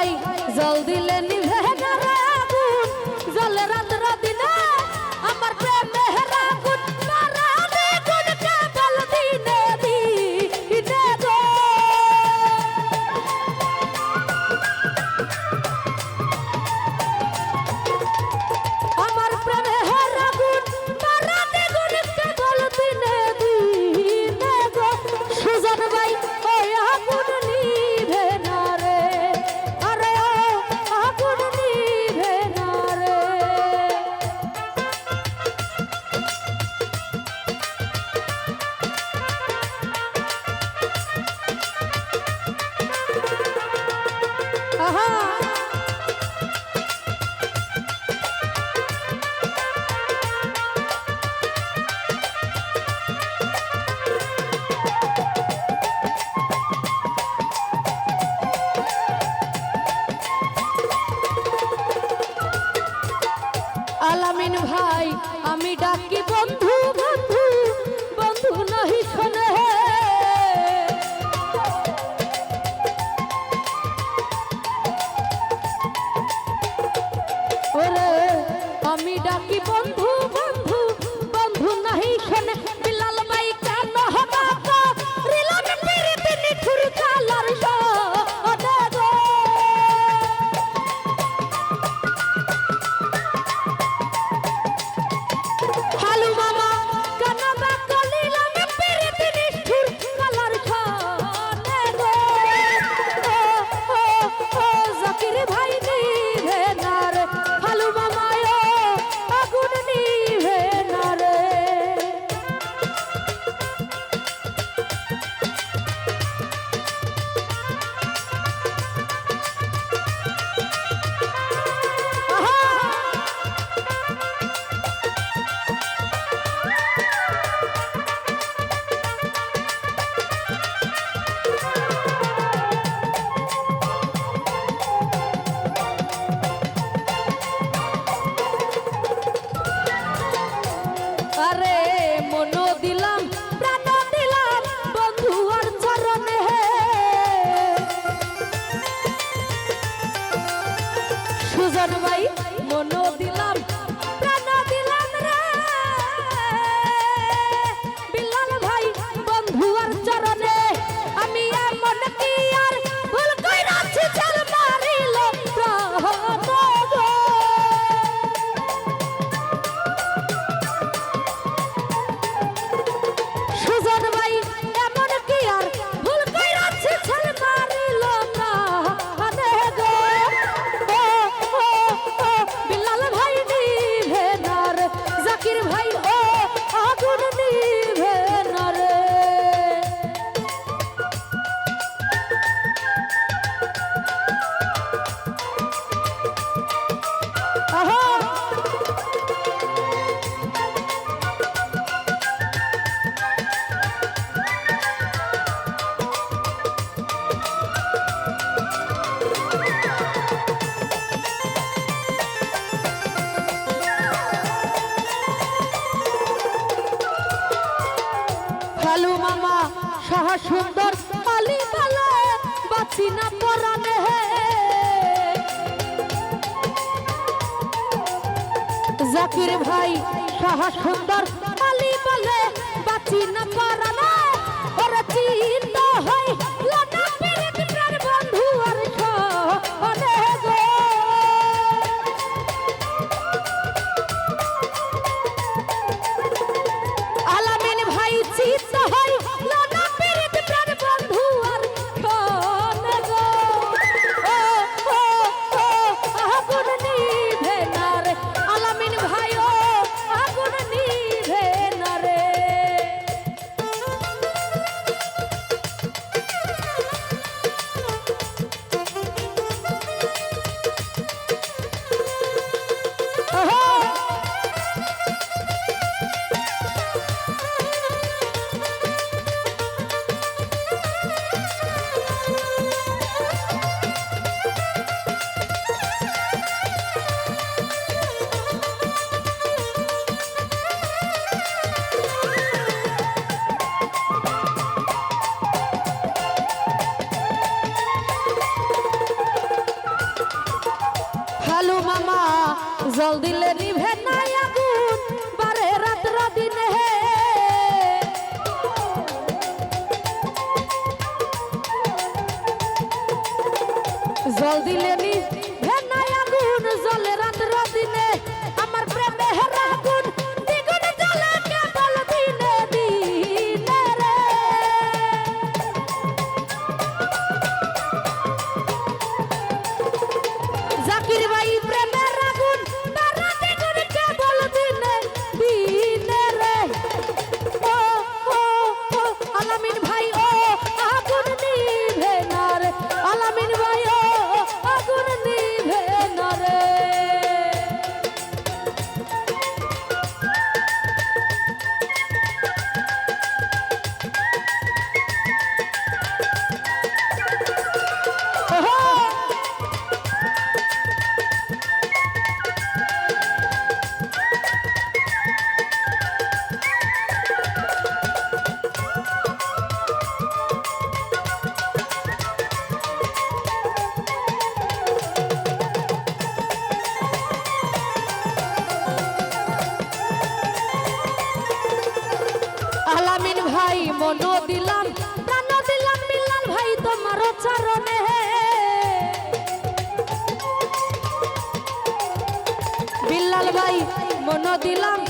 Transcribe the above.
ভাই জল আলামিন ভাই keep on গুজর কালু মামা, সহ সুন্দর কালি বালে, বাচি না পরানে জাকির ভাই, সহ সুন্দর কালি বালে, বাচি না পরানে জল দিলে নিভে নাই আগুন বারে রাত্র দিনে। জল দিলে মন দিলাম।